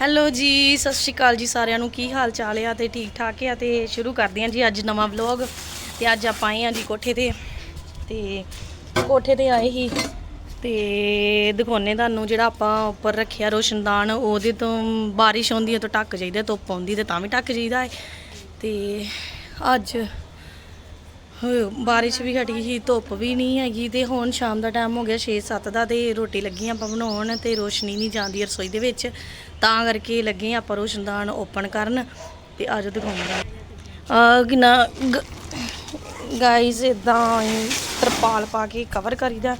Hello ਜੀ, ਸਤਿ ਸ਼੍ਰੀ ਅਕਾਲ ਜੀ ਸਾਰਿਆਂ ਨੂੰ। ਕੀ ਹਾਲ ਚਾਲ ਆ ਤੇ ਠੀਕ ਠਾਕ ਆ ਤੇ ਸ਼ੁਰੂ ਕਰਦੇ ਹਾਂ ਜੀ ਅੱਜ ਨਵਾਂ ਵਲੌਗ। ਤੇ ਅੱਜ ਆਪਾਂ ਆਏ ਆ ਜੀ ਕੋਠੇ ਤੇ। ਤੇ ਕੋਠੇ ਤੇ ਆਏ ਹੀ। ਤੇ ਦਿਖਾਉਨੇ ਤੁਹਾਨੂੰ ਜਿਹੜਾ ਆਪਾਂ ਉੱਪਰ ਰੱਖਿਆ ਰੋਸ਼ਨਦਾਨ ਉਹਦੇ ਤੋਂ ਬਾਰਿਸ਼ ਆਉਂਦੀ ਹੈ ਤਾਂ ਢੱਕ ਜਾਈਦਾ, ਧੁੱਪ ਆਉਂਦੀ ਤੇ ਤਾਂ ਵੀ ਢੱਕ ਜਾਈਦਾ ਹੈ ਤੇ ਅੱਜ ਬਾਰਿਸ਼ ਵੀ ਹਟੀ ਸੀ, ਧੁੱਪ ਵੀ ਨਹੀਂ ਹੈਗੀ ਤੇ ਹੁਣ ਸ਼ਾਮ ਦਾ ਟਾਈਮ ਹੋ ਗਿਆ 6-7 ਦਾ ਤੇ ਰੋਟੀ ਲੱਗੀ ਆਪਾਂ ਬਣਾਉਣ ਤੇ ਰੋਸ਼ਨੀ ਨਹੀਂ ਜਾਂਦੀ ਰਸੋਈ ਦੇ ਵਿੱਚ। ਤਾਂ ਕਰਕੇ ਲੱਗੇ ਆਪਾਂ ਰੋਸ਼ਨਦਾਨ ਓਪਨ ਕਰਨ ਤੇ ਅੱਜ ਦਿਖਾਉਂਦਾ ਆ ਕਿਨਾ ਗਾਈਜ਼ ਇਦਾਂ ਤਰਪਾਲ ਪਾ ਕੇ ਕਵਰ ਕਰੀਦਾ।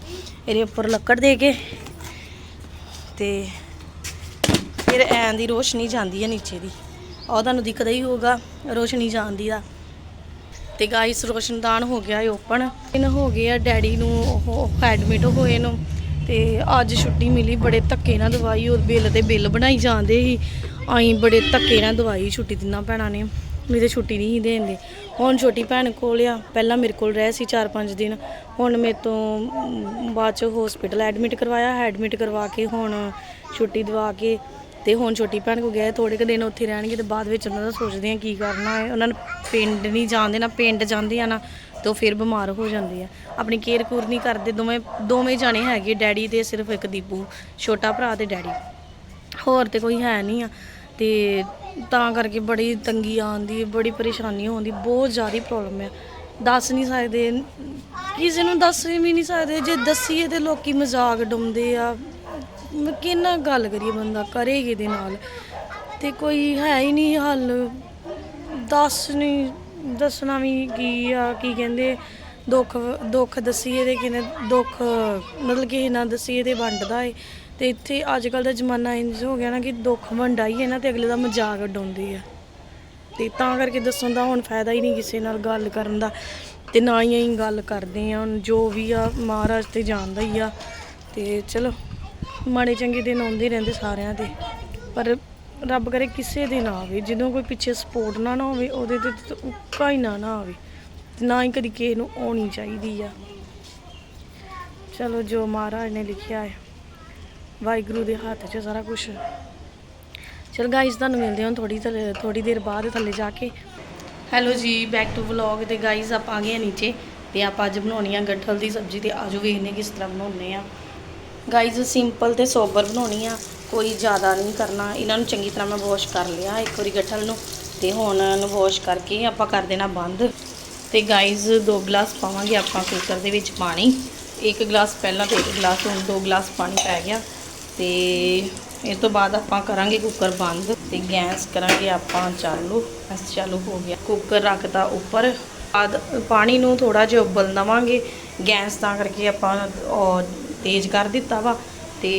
ਇਹਦੇ ਉੱਪਰ ਲੱਕੜ ਦੇ ਕੇ ਤੇ ਫਿਰ ਐਂ ਦੀ ਰੋਸ਼ਨੀ ਜਾਂਦੀ ਹੈ ਨੀਚੇ ਦੀ। ਉਹ ਤੁਹਾਨੂੰ ਦਿਖਦਾ ਹੀ ਹੋਊਗਾ ਰੋਸ਼ਨੀ ਜਾਂਦੀ ਦਾ। ਤੇ ਗਾਈਸ ਰੋਸ਼ਨਦਾਨ ਹੋ ਗਿਆ ਏ ਓਪਨ ਦਿਨ ਹੋ ਆ ਡੈਡੀ ਨੂੰ, ਉਹ ਐਡਮਿਟ ਹੋਏ ਨੂੰ। ਤੇ ਅੱਜ ਛੁੱਟੀ ਮਿਲੀ, ਬੜੇ ਧੱਕੇ ਨਾਲ ਦਵਾਈ ਉਹ ਬਿੱਲ ਤੇ ਬਿੱਲ ਬਣਾਈ ਜਾਂਦੇ ਸੀ। ਆਈ ਬੜੇ ਧੱਕੇ ਨਾਲ ਦਵਾਈ ਛੁੱਟੀ ਦਿਨਾਂ ਭੈਣਾਂ ਨੇ। ਮੇਰੇ ਛੁੱਟੀ ਨਹੀਂ ਸੀ ਦੇਂਦੇ ਹੁਣ ਛੋਟੀ ਭੈਣ ਕੋਲ ਆ, ਪਹਿਲਾਂ ਮੇਰੇ ਕੋਲ ਰਹਿ ਸੀ 4-5 ਦਿਨ। ਹੁਣ ਮੇਰੇ ਤੋਂ ਬਾਅਦ ਚ ਹਸਪੀਟਲ ਐਡਮਿਟ ਕਰਵਾਇਆ ਐਡਮਿਟ ਕਰਵਾ ਕੇ ਹੁਣ ਛੁੱਟੀ ਦਵਾ ਕੇ ਤੇ ਹੁਣ ਛੋਟੀ ਭੈਣ ਕੋ ਗਏ ਥੋੜੇ ਕੁ ਦਿਨ ਉੱਥੇ ਰਹਿਣਗੇ ਤੇ ਬਾਅਦ ਵਿੱਚ ਉਹਨਾਂ ਦਾ ਸੋਚਦੇ ਆ ਕੀ ਕਰਨਾ ਹੈ। ਉਹਨਾਂ ਨੂੰ ਪਿੰਡ ਨਹੀਂ ਜਾਂਦੇ ਨਾ ਪਿੰਡ ਜਾਂਦੇ ਆ ਨਾ, ਤੇ ਉਹ ਫਿਰ ਬਿਮਾਰ ਹੋ ਜਾਂਦੇ ਆ। ਆਪਣੀ ਕੇਅਰ ਕੂਰ ਨਹੀਂ ਕਰਦੇ, ਦੋਵੇਂ ਦੋਵੇਂ ਜਾਣੇ ਹੈਗੇ, ਡੈਡੀ ਤੇ ਸਿਰਫ ਇੱਕ ਦੀਪੂ, ਛੋਟਾ ਭਰਾ ਤੇ ਡੈਡੀ। ਹੋਰ ਤੇ ਕੋਈ ਹੈ ਨਹੀਂ ਆ, ਤੇ ਤਾਂ ਕਰਕੇ ਬੜੀ ਤੰਗੀ ਆਉਂਦੀ, ਬੜੀ ਪਰੇਸ਼ਾਨੀ ਆਉਂਦੀ ਬਹੁਤ ਜ਼ਿਆਦਾ ਪ੍ਰੋਬਲਮ ਹੈ ਦੱਸ ਨਹੀਂ ਸਕਦੇ, ਕਿਸੇ ਨੂੰ ਦੱਸ ਵੀ ਨਹੀਂ ਸਕਦੇ, ਜੇ ਦੱਸੀਏ ਤੇ ਲੋਕੀ ਮਜ਼ਾਕ ਡੁੰਦੇ ਆ। ਮ- ਕਿੰਨਾ ਗੱਲ ਕਰੀਏ ਬੰਦਾ ਕਰੇ ਕਿਹਦੇ ਨਾਲ? ਤੇ ਕੋਈ ਹੈ ਹੀ ਨਹੀਂ ਹੱਲ। ਦੱਸ ਨਹੀਂ, ਦੱਸਣਾ ਵੀ ਕੀ ਆ, ਕੀ ਕਹਿੰਦੇ? ਦੁੱਖ ਦੁੱਖ ਦਸੀਏ ਤੇ ਕਿਨੇ ਦੁੱਖ, ਮਤਲਬ ਕਿ ਨਾ ਦਸੀਏ ਤੇ ਵੰਡਦਾ ਏ। ਤੇ ਇੱਥੇ ਅੱਜ ਕੱਲ ਦਾ ਜ਼ਮਾਨਾ ਇੰਜ ਹੋ ਗਿਆ ਨਾ ਕਿ ਦੁੱਖ ਵੰਡਾਈਏ ਨਾ ਤੇ ਅਗਲੇ ਦਾ ਮਜ਼ਾਕ ਉਡਾਉਂਦੇ ਆ। ਤੇ ਤਾਂ ਕਰਕੇ ਦੱਸਣ ਦਾ ਹੁਣ ਫਾਇਦਾ ਹੀ ਨਹੀਂ ਕਿਸੇ ਨਾਲ ਗੱਲ ਕਰਨ ਦਾ। ਤੇ ਨਾ ਹੀ ਅਸੀਂ ਗੱਲ ਕਰਦੇ ਆ ਹੁਣ ਜੋ ਵੀ ਆ, ਮਹਾਰਾਜ ਤੇ ਜਾਣਦਾ ਹੀ ਆ। ਤੇ ਚਲੋ। ਮਾੜੇ ਚੰਗੇ ਦਿਨ ਆਉਂਦੇ ਰਹਿੰਦੇ ਸਾਰਿਆਂ ਦੇ। ਪਰ ਰੱਬ ਕਰੇ ਕਿਸੇ ਦੇ ਨਾ ਆਵੇ, ਜਦੋਂ ਕੋਈ ਪਿੱਛੇ ਸਪੋਰਟ ਨਾ ਨਾ ਹੋਵੇ, ਉਹਦੇ ਤੇ ਉੱਕਾ ਹੀ ਨਾ ਨਾ ਆਵੇ। ਨਾ ਹੀ ਕਦੀ ਕਿਸੇ ਨੂੰ ਆਉਣੀ ਚਾਹੀਦੀ ਆ। ਚਲੋ ਜੋ ਮਹਾਰਾਜ ਨੇ ਲਿਖਿਆ ਹੈ, ਵਾਹਿਗੁਰੂ ਦੇ ਹੱਥ 'ਚ ਸਾਰਾ ਕੁਝ ਚਲ ਗਾਇਸ ਤੁਹਾਨੂੰ ਮਿਲਦੇ ਹਾਂ ਥੋੜੀ ਥੋੜੀ ਦੇਰ ਬਾਅਦ ਥੱਲੇ ਜਾ ਕੇ। ਹੈਲੋ ਜੀ ਬੈਕ ਟੂ ਵਲੌਗ ਤੇ ਗਾਇਸ ਆਪਾਂ ਆ ਗਏ ਆ ਨੀਚੇ ਤੇ ਆਪਾਂ ਅੱਜ ਬਣਾਉਣੀ ਆ ਗੱਠਲ ਦੀ ਸਬਜ਼ੀ ਤੇ ਆਜੋ ਵੇਖਨੇ ਕਿਸ ਤਰ੍ਹਾਂ ਬਣਾਉਣੇ ਆ ਗਾਈਜ਼ ਸਿੰਪਲ ਤੇ ਸੋਬਰ ਬਣਾਉਣੀ ਆ। ਕੋਈ ਜ਼ਿਆਦਾ ਨਹੀਂ ਕਰਨਾ। ਇਹਨਾਂ ਨੂੰ ਚੰਗੀ ਤਰ੍ਹਾਂ ਮੈਂ ਵਾਸ਼ ਕਰ ਲਿਆ। ਇੱਕ ਵਾਰੀ ਗੱਠਲ ਨੂੰ ਤੇ ਹੁਣ ਇਹਨੂੰ ਵਾਸ਼ ਕਰਕੇ ਆਪਾਂ ਕਰ ਦੇਣਾ ਬੰਦ। ਤੇ ਗਾਈਜ਼ ਦੋ ਗਲਾਸ ਪਾਵਾਂਗੇ ਆਪਾਂ ਕੁੱਕਰ ਦੇ ਵਿੱਚ ਪਾਣੀ। ਇੱਕ ਗਲਾਸ ਪਹਿਲਾਂ ਤੇ ਇੱਕ ਗਲਾਸ ਹੁਣ ਦੋ ਗਲਾਸ ਪਾਣੀ ਪੈ ਗਿਆ। ਤੇ ਇਸ ਤੋਂ ਬਾਅਦ ਆਪਾਂ ਕਰਾਂਗੇ ਕੁੱਕਰ ਬੰਦ। ਤੇ ਗੈਸ ਕਰਾਂਗੇ ਆਪਾਂ ਚਾਲੂ। ਬਸ ਚਾਲੂ ਹੋ ਗਿਆ। ਕੁੱਕਰ ਰੱਖਤਾ ਉੱਪਰ। ਬਾਅਦ ਪਾਣੀ ਨੂੰ ਥੋੜਾ ਜਿਹਾ ਉਬਲ ਦਵਾਂਗੇ। ਗੈਸ ਤਾਂ ਕਰਕੇ ਆਪਾਂ ਤੇਜ਼ ਕਰ ਦਿੱਤਾ ਵਾ ਤੇ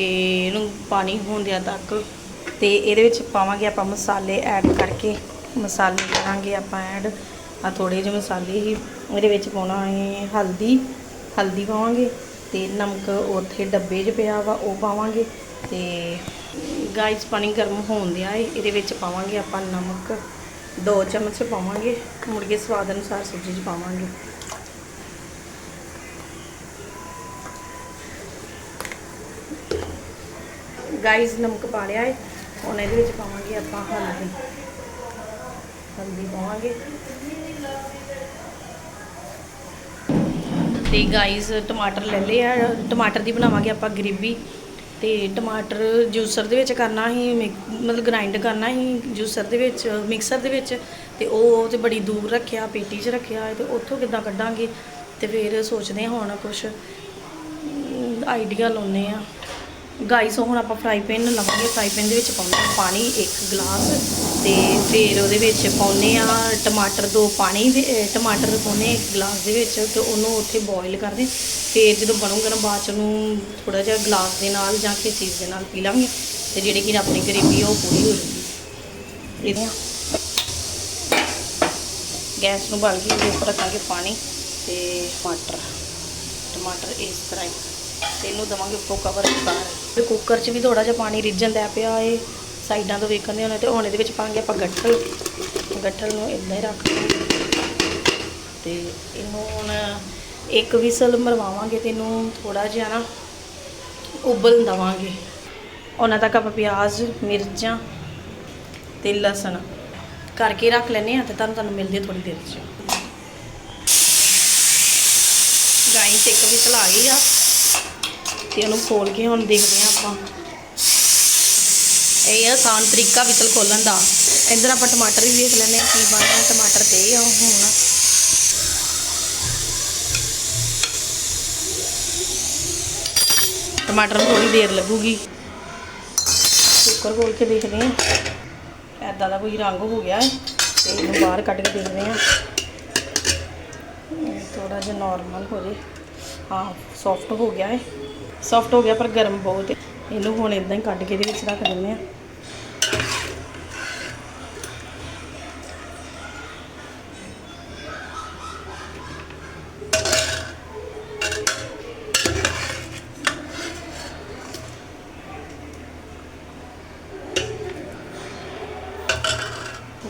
ਇਹਨੂੰ ਪਾਣੀ ਹੁੰਦਿਆਂ ਤੱਕ ਤੇ ਇਹਦੇ ਵਿੱਚ ਪਾਵਾਂਗੇ ਆਪਾਂ ਮਸਾਲੇ ਐਡ ਕਰਕੇ। ਮਸਾਲੇ ਕਰਾਂਗੇ ਆਪਾਂ ਐਡ ਆ ਥੋੜੇ ਜਿਹੇ ਮਸਾਲੇ ਹੀ ਇਹਦੇ ਵਿੱਚ ਪਾਉਣਾ ਹੈ ਹਲਦੀ। ਹਲਦੀ ਪਾਵਾਂਗੇ ਤੇ ਨਮਕ ਉੱਥੇ ਡੱਬੇ 'ਚ ਪਿਆ ਵਾ ਉਹ ਪਾਵਾਂਗੇ ਤੇ ਗਾਈਸ ਪਾਣੀ ਗਰਮ ਹੋਣ ਦਿਆ ਏ। ਇਹਦੇ ਵਿੱਚ ਪਾਵਾਂਗੇ ਆਪਾਂ ਨਮਕ। ਦੋ ਚਮਚ ਪਾਵਾਂਗੇ। ਮੁੜ ਸਵਾਦ ਅਨੁਸਾਰ ਸਬਜ਼ੀ 'ਚ ਪਾਵਾਂਗੇ। ਗਾਈਸ ਨਮਕ ਪਾ ਲਿਆ ਹੈ ਹੁਣ ਇਹਦੇ ਵਿੱਚ ਪਾਵਾਂਗੇ ਆਪਾਂ ਹਲਦੀ। ਹਲਦੀ ਪਾਵਾਂਗੇ। ਤੇ ਗਾਈਸ ਟਮਾਟਰ ਲੈ ਲਏ ਆ। ਟਮਾਟਰ ਦੀ ਬਣਾਵਾਂਗੇ ਆਪਾਂ ਗ੍ਰੇਵੀ ਤੇ ਟਮਾਟਰ ਜੂਸਰ ਦੇ ਵਿੱਚ ਕਰਨਾ ਹੀ ਮਤਲਬ ਗ੍ਰਾਈਂਡ ਕਰਨਾ ਹੀ ਜੂਸਰ ਦੇ ਵਿੱਚ ਮਿਕਸਰ ਦੇ ਵਿੱਚ। ਤੇ ਉਹ ਤੇ ਬੜੀ ਦੂਰ ਰੱਖਿਆ, ਪੇਟੀ 'ਚ ਰੱਖਿਆ ਹੈ ਤੇ ਉੱਥੋਂ ਕਿੱਦਾਂ ਕੱਢਾਂਗੇ? ਤੇ ਫਿਰ ਸੋਚਦੇ ਹਾਂ ਹੁਣ ਕੁਝ ਆਈਡੀਆ ਲਾਉਨੇ ਆ ਗਾਈਸ ਹੁਣ ਆਪਾਂ ਫਰਾਈ ਪੈਨ ਲਵਾਂਗੇ। ਫਰਾਈ ਪੈਨ ਦੇ ਵਿੱਚ ਪਾਉਂਦੇ ਹਾਂ ਪਾਣੀ 1 ਗਲਾਸ ਤੇ ਫਿਰ ਉਹਦੇ ਵਿੱਚ ਪਾਉਂਦੇ ਆ ਟਮਾਟਰ, ਦੋ ਪਾਣੀ ਦੇ ਟਮਾਟਰ ਪਾਉਂਦੇ ਇੱਕ ਗਲਾਸ ਦੇ ਵਿੱਚ ਤੇ ਉਹਨੂੰ ਉੱਥੇ ਬੋਇਲ ਕਰਦੇ ਫਿਰ ਜਦੋਂ ਬਣੂਗਾ ਨਾ ਬਾਅਦ ਚ ਉਹਨੂੰ ਥੋੜਾ ਜਿਹਾ ਗਲਾਸ ਦੇ ਨਾਲ ਜਾਂ ਕਿਸੇ ਚੀਜ਼ ਦੇ ਨਾਲ ਪੀ ਲਾਂਗੇ ਤੇ ਜਿਹੜੀ ਕਿ ਆਪਣੀ ਗਰੇਵੀ ਉਹ ਪੂਰੀ ਹੋ ਜਾਊਗੀ। ਇਹਦੇ ਗੈਸ ਨੂੰ ਬਾਲ ਕੇ ਉਹਦੇ ਉੱਪਰ ਰੱਖਾਂਗੇ ਪਾਣੀ ਤੇ ਟਮਾਟਰ। ਟਮਾਟਰ ਇਸ ਤਰ੍ਹਾਂ ਹੀ। ਤੇ ਇਹਨੂੰ ਦਵਾਂਗੇ ਉੱਪਰੋਂ ਕਵਰ ਕਰ ਤੇ। ਕੁੱਕਰ 'ਚ ਵੀ ਥੋੜਾ ਜਿਹਾ ਪਾਣੀ ਰਿੱਝਣ ਦਾ ਪਿਆ ਏ। ਸਾਈਡਾਂ ਤੋਂ ਵੇਖਣਦੇ ਹੋਣੇ ਤੇ ਹੁਣ ਇਹਦੇ ਵਿੱਚ ਪਾਵਾਂਗੇ ਆਪਾਂ ਗੱਠਲ ਗੱਠਲ ਨੂੰ ਇਦਾਂ ਹੀ ਰੱਖ ਤੇ ਇਹਨੂੰ ਹੁਣ ਇੱਕ ਵਿਸਲ ਮਰਵਾਵਾਂਗੇ ਤੇ ਇਹਨੂੰ ਥੋੜਾ ਜਿਹਾ ਨਾ ਉਬਲ ਦਵਾਂਗੇ। ਉਹਨਾਂ ਤੱਕ ਆਪਾਂ ਪਿਆਜ਼, ਮਿਰਚਾਂ ਤੇ ਲਸਣ ਕਰਕੇ ਰੱਖ ਲੈਨੇ ਆ ਤੇ ਤੁਹਾਨੂੰ ਤੁਹਾਨੂੰ ਮਿਲਦੇ ਥੋੜੀ ਦੇਰ ਚ। ਗਾਈ ਤੇ ਇੱਕ ਵੀ ਚਲਾ ਗਈ ਆ। ਤੇ ਉਹਨੂੰ ਖੋਲ ਕੇ ਹੁਣ ਦੇਖਦੇ ਆ ਆਪਾਂ। ਇਹ ਆਸਾਨ ਤਰੀਕਾ ਵਿਚਲ ਖੋਲਣ ਦਾ। ਇੱਧਰ ਆਪਾਂ ਟਮਾਟਰ ਵੀ ਵੇਖ ਲੈਂਦੇ ਆ ਕੀ ਬਣਦਾ ਟਮਾਟਰ ਤੇ ਆ ਹੁਣ। ਟਮਾਟਰ ਨੂੰ ਥੋੜੀ ਦੇਰ ਲੱਗੂਗੀ। ਕੁੱਕਰ ਖੋਲ ਕੇ ਦੇਖਦੇ ਆ ਐਦਾਂ ਦਾ ਕੋਈ ਰੰਗ ਹੋ ਗਿਆ ਹੈ। ਤੇ ਇਹਨੂੰ ਬਾਹਰ ਕੱਢ ਕੇ ਦੇਖਦੇ ਆ ਥੋੜਾ ਜਿਹਾ ਨਾਰਮਲ ਹੋ ਜੇ। ਹਾਂ ਸੌਫਟ ਹੋ ਗਿਆ ਹੈ ਸੌਫਟ ਹੋ ਗਿਆ ਪਰ ਗਰਮ ਬਹੁਤ ਹੈ। ਇਹਨੂੰ ਹੁਣ ਇਦਾਂ ਹੀ ਕੱਢ ਕੇ ਇਹਦੇ ਵਿੱਚ ਰੱਖ ਦਿੰਦੇ ਆ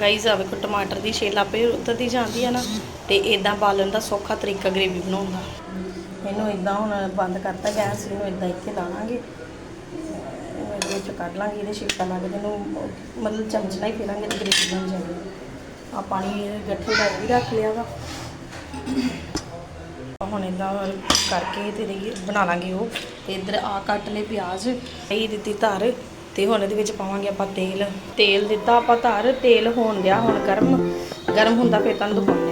ਗਾਈਜ਼ ਆ ਵੇਖੋ, ਟਮਾਟਰ ਦੀ ਛਿੱਲ ਆਪੇ ਉਤਰਦੀ ਜਾਂਦੀ ਹੈ ਨਾ। ਤੇ ਇਦਾਂ ਬਾਲਣ ਦਾ ਸੌਖਾ ਤਰੀਕਾ ਗ੍ਰੇਵੀ ਬਣਾਉਣ ਦਾ। ਇਹਨੂੰ ਇਦਾਂ ਹੁਣ ਬੰਦ ਕਰਤਾ ਗੈਸ, ਇਹਨੂੰ ਇਦਾਂ ਇੱਥੇ ਲਾ ਲਾਂਗੇ ਇਹਦੇ ਵਿੱਚ ਕੱਢ ਲਾਂਗੇ, ਇਹਦੇ ਛਿਲਕਾ ਲਾ ਕੇ ਤੇ ਇਹਨੂੰ ਮਤਲਬ ਚਮਚ ਨਾਲ ਹੀ ਫੇਰਾਂਗੇ ਤੇ ਗ੍ਰੇਵੀ ਬਣ ਜਾਏਗੀ ਆ ਪਾਣੀ ਗੱਠੇ ਦਾ ਵੀ ਰੱਖ ਲਿਆ ਵਾ। ਹੁਣ ਇਦਾਂ ਕਰਕੇ ਤੇ ਬਣਾ ਲਾਂਗੇ ਉਹ। ਤੇ ਇੱਧਰ ਆ ਕੱਟ ਲਏ ਪਿਆਜ਼ ਇਹ ਦਿੱਤੀ ਧਾਰ ਤੇ ਹੁਣ ਇਹਦੇ ਵਿੱਚ ਪਾਵਾਂਗੇ ਆਪਾਂ ਤੇਲ। ਤੇਲ ਦਿੱਤਾ ਆਪਾਂ ਧਾਰ, ਤੇਲ ਹੋਣ ਗਿਆ ਹੁਣ ਗਰਮ। ਗਰਮ ਹੁੰਦਾ ਫਿਰ ਤੁਹਾਨੂੰ ਦਿਖਾਉਂਦੇ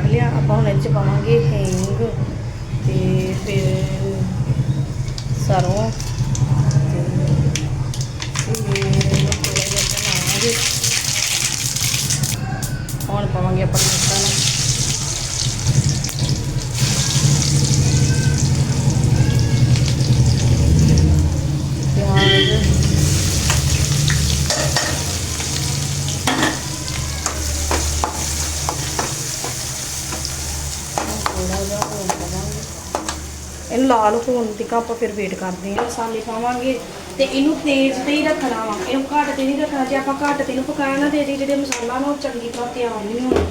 ਕੱਢ ਲਿਆ ਆਪਾਂ ਹੁਣ ਇਹ ਚ ਪਾਵਾਂਗੇ ਹਿੰਗ ਤੇ ਫਿਰ ਸਰੋਂ ਤੇ ਫਿਰ ਇਹਨੂੰ ਥੋੜ੍ਹਾ ਜਿਹਾ ਬਣਾਵਾਂਗੇ ਹੁਣ ਪਾਵਾਂਗੇ ਆਪਾਂ ਮਿਰਚਾਂ ਨੂੰ ਪਿਆਜ਼ ਥੋੜਾ ਜਿਹਾ ਹੋਰ ਪਾਵਾਂਗੇ ਇਹਨੂੰ ਲਾਲ ਹੋਣ ਤੱਕ ਆਪਾਂ ਫਿਰ ਵੇਟ ਕਰਦੇ ਹਾਂ। ਮਸਾਲੇ ਪਾਵਾਂਗੇ ਤੇ ਇਹਨੂੰ ਤੇਜ਼ ਤੇ ਹੀ ਰੱਖਣਾ ਵਾ। ਇਹਨੂੰ ਘੱਟ ਤੇ ਨਹੀਂ ਰੱਖਣਾ। ਜੇ ਆਪਾਂ ਘੱਟ ਤੇ ਇਹਨੂੰ ਪਕਾਇਆ ਨਾ ਤੇ ਇਹਦੇ ਜਿਹੜੇ ਮਸਾਲਾ ਨਾ ਉਹ ਚੰਗੀ ਤਰ੍ਹਾਂ ਤਿਆਰ ਨਹੀਂ ਹੋਣਾ।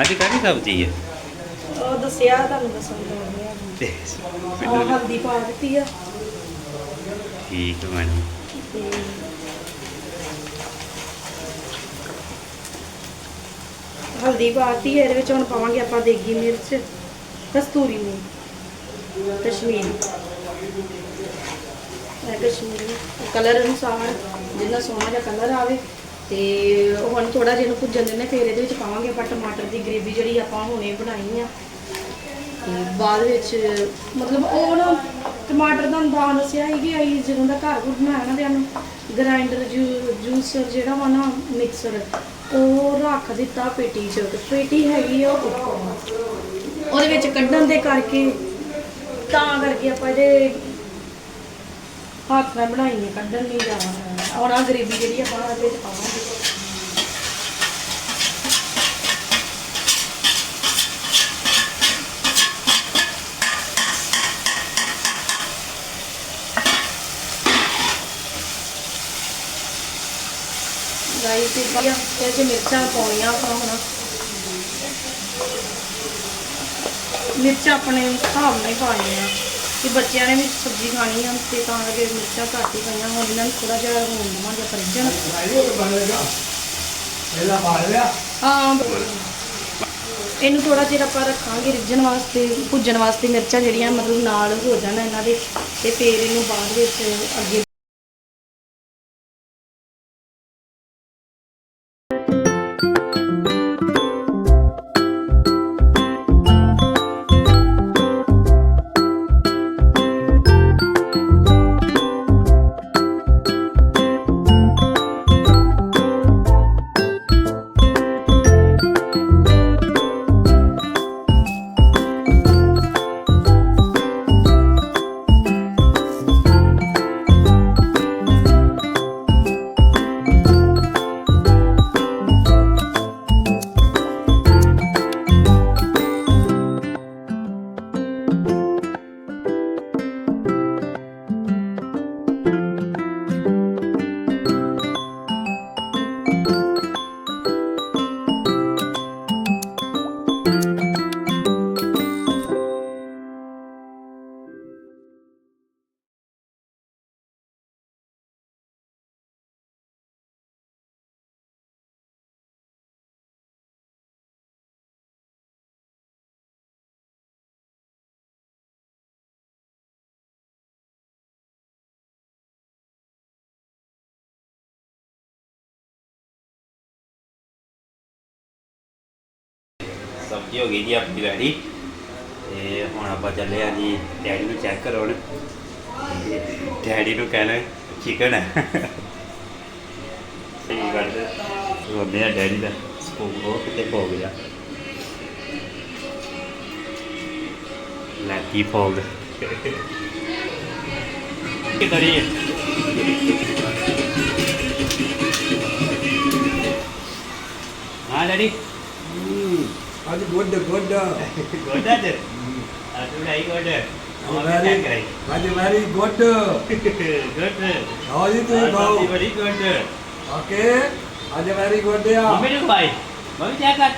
ਅੱਜ ਕਾਹਦੀ ਸਬਜ਼ੀ ਹੈ ਉਹ ਦੱਸਿਆ ਤੁਹਾਨੂੰ ਦੱਸਣ ਲੱਗੇ ਆ। ਤੇ ਆਹ ਹਲਦੀ ਪਾ ਦਿੱਤੀ ਆ। ਠੀਕ ਹੈ ਮੈਡਮ ਹਲਦੀ ਪਾਤੀ ਹੈ ਇਹਦੇ ਵਿੱਚ ਹੁਣ ਪਾਵਾਂਗੇ ਆਪਾਂ ਦੇਗੀ ਮਿਰਚ ਕਸਤੂਰੀ ਮੇਥੀ। ਕਸ਼ਮੀਰੀ। ਇਹ ਕਸ਼ਮੀਰੀ। ਕਲਰ ਅਨੁਸਾਰ ਜਿੰਨਾ ਸੋਹਣਾ ਜਿਹਾ ਕਲਰ ਆਵੇ ਤੇ ਹੁਣ ਥੋੜਾ ਜਿਹਾ ਇਹਨੂੰ ਭੁੱਜਣ ਦਿੰਦੇ ਫਿਰ ਇਹਦੇ ਵਿੱਚ ਪਾਵਾਂਗੇ ਆਪਾਂ ਟਮਾਟਰ ਦੀ ਗ੍ਰੇਵੀ ਜਿਹੜੀ ਆਪਾਂ ਹੁਣੇ ਬਣਾਈ ਆ। ਤੇ ਬਾਅਦ ਵਿੱਚ ਮਤਲਬ ਉਹ ਨਾ ਟਮਾਟਰ ਦਾ ਅੰਦਾਜ਼ ਦੱਸਿਆ ਸੀ ਕਿ ਅਸੀਂ ਜਦੋਂ ਦਾ ਘਰ ਘੁਰ ਬਣਾਇਆ ਨਾ ਤੇ ਸਾਨੂੰ ਗ੍ਰਾਈਂਡਰ ਜੂਸਰ ਜਿਹੜਾ ਵਾ ਨਾ ਮਿਕਸਰ ਉਹ ਰੱਖ ਦਿੱਤਾ ਪੇਟੀ 'ਚ ਪੇਟੀ ਹੈਗੀ ਆ ਉਹਦੇ ਵਿੱਚ ਕੱਢਣ ਦੇ ਕਰਕੇ ਤਾਂ ਕਰਕੇ ਆਪਾਂ ਇਹਦੇ ਹੱਥ ਨਾਲ ਬਣਾਈ ਹੈ ਕੱਢਣ ਨਹੀਂ ਜਾਣਾ ਔਰ ਆ ਗਰੇਵੀ ਜਿਹੜੀ ਆਪਾਂ ਇਹਦੇ ਵਿੱਚ ਪਾਵਾਂਗੇ। ਗਾਈ ਤੇ ਪਾਇਆ ਤੇ ਇਹ 'ਚ ਮਿਰਚਾਂ ਪਾਉਣੀਆਂ ਆਪਾਂ ਹੁਣ। ਮਿਰਚ ਆਪਣੇ ਹਿਸਾਬ ਨਾਲ ਹੀ ਪਾਉਣੀਆਂ ਕਿ ਬੱਚਿਆਂ ਨੇ ਵੀ ਸਬਜ਼ੀ ਖਾਣੀ ਆ ਤੇ ਤਾਂ ਕਰਕੇ ਮਿਰਚਾਂ ਘੱਟ ਹੀ ਪਾਈਆਂ। ਹੁਣ ਇਹਨਾਂ ਨੂੰ ਥੋੜਾ ਜਿਹਾ ਹੋਣ ਦੇਵਾਂਗੇ ਫਰਿੱਜਣ ਹਾਂ। ਇਹਨੂੰ ਥੋੜਾ ਜਿਹਾ ਆਪਾਂ ਰੱਖਾਂਗੇ ਰਿੱਝਣ ਵਾਸਤੇ, ਭੁੱਜਣ ਵਾਸਤੇ ਮਿਰਚਾਂ ਜਿਹੜੀਆਂ ਮਤਲਬ ਨਾਲ ਹੋ ਜਾਣ ਇਹਨਾਂ ਦੇ। ਤੇ ਫਿਰ ਇਹਨੂੰ ਬਾਅਦ ਵਿੱਚ ਅੱਗੇ ਸਬਜ਼ੀ ਹੋ ਗਈ ਜੀ ਆਪਣੀ ਰੈਡੀ ਤੇ ਹੁਣ ਆਪਾਂ ਚੱਲੇ ਆ ਜੀ, ਡੈਡੀ ਨੂੰ ਚੈੱਕ ਕਰਾਉਣ। ਡੈਡੀ ਨੂੰ ਕਹਿਣਾ ਚਿਕਨ ਹੈ। ਸਹੀ ਗੱਲ ਹੈ। ਰੋਂਦੇ ਆ ਡੈਡੀ ਦਾ ਸਕੂਲ ਉਹ ਕਿਤੇ ਹੋ ਗਿਆ ਲੱਕੀ ਫੋਗ ਕਿਦਾਰੀ ਹਾਂ ਡੈਡੀ। ਅੱਜ ਗੁੱਡ ਗੁੱਡ। ਗੋਡਾ ਤੇ ਆ ਤੂੰ ਨਹੀਂ ਗੋਡਾ। ਉਹ ਮੈਂ ਵੈਰੀ ਕਰਾਈ ਅੱਜ ਵੈਰੀ ਗੁੱਡ। ਗੁੱਡ। ਆਓ ਜੀ ਤੁਸੀਂ ਖਾਓ। ਬੜੀ ਗੁੱਡ। ਓਕੇ ਅੱਜ ਵੈਰੀ ਗੁੱਡ ਆ। ਮੰਮੀ ਨੂੰ ਭਾਈ ਮੰਮੀ ਚੈੱਕ ਕਰ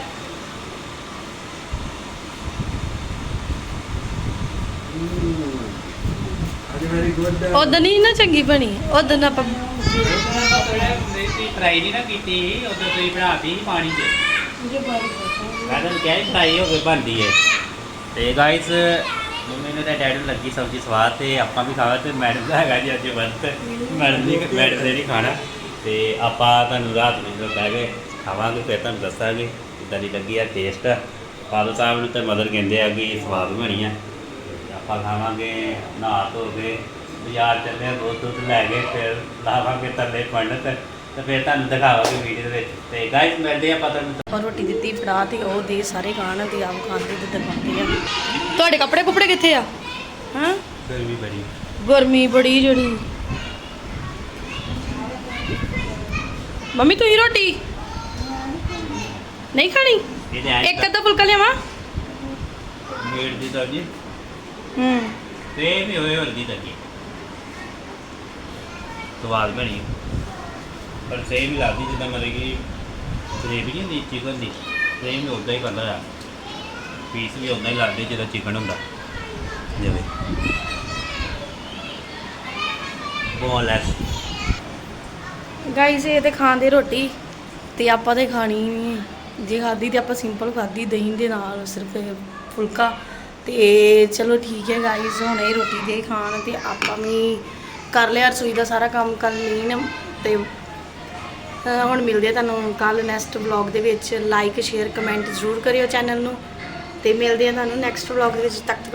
ਅੱਜ ਵੈਰੀ ਗੁੱਡ। ਉਦੋਂ ਨਹੀਂ ਨਾ ਚੰਗੀ ਬਣੀ ਉਦੋਂ ਆਪਾਂ ਟਰਾਈ ਨਹੀਂ ਨਾ ਕੀਤੀ ਉਦੋਂ ਤੁਸੀਂ ਬਣਾਤੀ ਪਾਣੀ 'ਚ। ਮੈਂ ਤਾਂ ਕਿਹਾ ਸੀ ਫਰਾਈ ਹੋ ਕੇ ਬਣਦੀ ਹੈ ਤੇ ਗਾਇਸ ਮੰਮੀ ਨੇ ਤਾਂ ਡੈਡੀ ਨੂੰ ਲੱਗੀ ਸਬਜ਼ੀ ਸਵਾਦ ਤੇ ਆਪਾਂ ਵੀ ਖਾਵਾ ਤੇ ਮੈਡਮ ਦਾ ਹੈਗਾ ਜੀ ਅੱਜ ਵਰਤ। ਮੈਡਮ ਦੀ ਮੈਡਮ ਨੇ ਨਹੀਂ ਖਾਣਾ। ਤੇ ਆਪਾਂ ਤੁਹਾਨੂੰ ਰਾਤ ਨੂੰ ਜਦੋਂ ਬਹਿ ਕੇ ਖਾਵਾਂਗੇ, ਫਿਰ ਤੁਹਾਨੂੰ ਦੱਸਾਂਗੇ ਕਿੱਦਾਂ ਦੀ ਲੱਗੀ ਆ ਟੇਸਟ ਫਾਦਰ ਸਾਹਿਬ ਨੂੰ ਤਾਂ ਮਦਰ ਕਹਿੰਦੇ ਆ ਕਿ ਸਵਾਦ ਬਣੀ ਆ। ਆਪਾਂ ਖਾਵਾਂਗੇ, ਨਹਾ ਧੋ ਕੇ, ਬਾਜ਼ਾਰ ਚੱਲੇ ਆ ਦੁੱਧ ਦੁੱਧ ਲੈ ਕੇ, ਫਿਰ ਲਾਵਾਂਗੇ ਤੱਲੇ ਪੰਡਤ। ਤੇ ਫਿਰ ਤੁਹਾਨੂੰ ਦਿਖਾਵਾਂਗੇ ਵੀਡੀਓ ਦੇ ਵਿੱਚ। ਤੇ ਗਾਇਸ ਮਿਲਦੇ ਆ ਪਤਾ ਨੂੰ ਆਪਾਂ ਰੋਟੀ ਦਿੱਤੀ ਫੜਾ ਤੇ ਉਹ ਦੇ ਸਾਰੇ ਖਾਣ ਤੇ ਆਪ ਖਾਂਦੇ ਤੇ ਦਿਖਾਉਂਦੇ ਆ। ਤੁਹਾਡੇ ਕੱਪੜੇ ਕੁਪੜੇ ਕਿੱਥੇ ਆ? ਹਾਂ? ਗਰਮੀ ਬੜੀ। ਗਰਮੀ ਬੜੀ ਜਿਹੜੀ। ਮੰਮੀ ਤੁਸੀਂ ਰੋਟੀ ਨਹੀਂ ਖਾਣੀ? ਇਹਦੇ ਆਏ ਇੱਕ ਅੱਧਾ ਫੁਲਕਾ ਲਿਆਵਾਂ? ਮੀਟ ਦੀ ਸਬਜ਼ੀ। ਹੂੰ। ਤੇ ਵੀ ਹੋਏ ਹਲਦੀ ਲੱਗੀ ਸਵਾਦ ਬਣੀ। ਪਰ ਸੇਮ ਹੀ ਲੱਗਦੀ ਜਿੱਦਾਂ ਮਤਲਬ ਕਿ ਗ੍ਰੇਵੀ ਨਹੀਂ ਹੁੰਦੀ ਚਿਕਨ ਦੀ ਸੇਮ ਹੀ ਉਦਾਂ ਹੀ ਕਰਦਾ ਆ। ਪੀਸ ਵੀ ਉਦਾਂ ਹੀ ਲੱਗਦੇ ਜਿੱਦਾਂ ਚਿਕਨ ਹੁੰਦਾ। ਜਿਵੇਂ। ਬੋਨਲੈਸ ਗਾਈਸ ਇਹ ਤੇ ਖਾਂਦੇ ਰੋਟੀ ਤੇ ਆਪਾਂ ਤੇ ਖਾਣੀ ਨਹੀਂ ਜੇ ਖਾਦੀ ਤੇ ਆਪਾਂ ਸਿੰਪਲ ਖਾਦੀ ਦਹੀਂ ਦੇ ਨਾਲ ਸਿਰਫ ਫੁਲਕਾ। ਤੇ ਚਲੋ ਠੀਕ ਹੈ ਗਾਈਸ ਹੁਣ ਇਹ ਰੋਟੀ ਦੇ ਖਾਣ ਤੇ ਆਪਾਂ ਵੀ ਕਰ ਲਿਆ, ਰਸੋਈ ਦਾ ਸਾਰਾ ਕੰਮ ਕਰ ਲੀਨ ਤੇ ਹੁਣ ਮਿਲਦੇ ਆ ਤੁਹਾਨੂੰ ਕੱਲ ਨੈਕਸਟ ਵਲੌਗ ਦੇ ਵਿੱਚ। ਲਾਈਕ ਸ਼ੇਅਰ ਕਮੈਂਟ ਜ਼ਰੂਰ ਕਰਿਓ ਚੈਨਲ ਨੂੰ। ਤੇ ਮਿਲਦੇ ਆ ਤੁਹਾਨੂੰ ਨੈਕਸਟ ਵਲੌਗ ਦੇ ਵਿੱਚ। ਤੱਕ ਤੱਕ